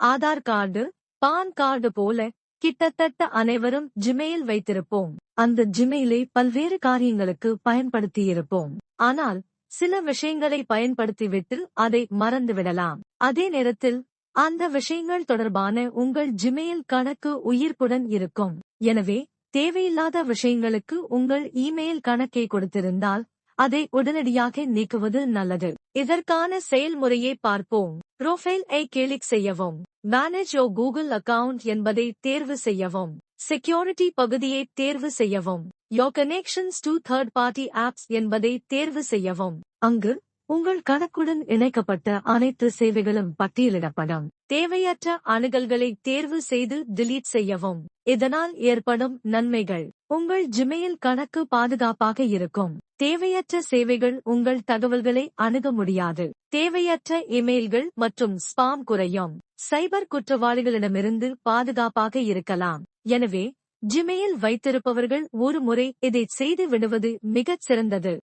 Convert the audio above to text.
Aadhaar card PAN card போல கிட்டத்தட்ட அனைவரும் ஜிமெயில் வைத்திருப்போம். அந்த ஜிமெயிலை பல்வேறு காரியங்களுக்கு பயன்படுத்தியிருப்போம். ஆனால் சில விஷயங்களை பயன்படுத்திவிட்டு அதை மறந்துவிடலாம். அதே நேரத்தில் அந்த விஷயங்கள் தொடர்பான உங்கள் ஜிமெயில் கணக்கு உயிர்ப்புடன் இருக்கும். எனவே தேவையில்லாத விஷயங்களுக்கு உங்கள் இமெயில் கணக்கை கொடுத்திருந்தால் அதை உடனடியாக நீக்குவது நல்லது. இதற்கான செயல்முறையை பார்ப்போம். ப்ரொஃபைல் ஐ கிளிக் செய்யவும். மேனேஜ் யோ கூகுள் அக்கவுண்ட் என்பதை தேர்வு செய்யவும். செக்யூரிட்டி பகுதியை தேர்வு செய்யவும். Your connections to third party apps என்பதை தேர்வு செய்யவும். அங்கு உங்கள் கணக்குடன் இணைக்கப்பட்ட அனைத்து சேவைகளும் பட்டியலிடப்படும். தேவையற்ற அணுகல்களை தேர்வு செய்து டிலீட் செய்யவும். இதனால் ஏற்படும் நன்மைகள். உங்கள் ஜிமெயில் கணக்கு பாதுகாப்பாக இருக்கும். தேவையற்ற சேவைகள் உங்கள் தகவல்களை அணுக முடியாது. தேவையற்ற இமெயில்கள் மற்றும் ஸ்பாம் குறையும். சைபர் குற்றவாளிகளிடமிருந்து பாதுகாப்பாக இருக்கலாம். எனவே ஜிமெயில் வைத்திருப்பவர்கள் ஒரு முறை இதை செய்து விடுவது மிகச் சிறந்தது.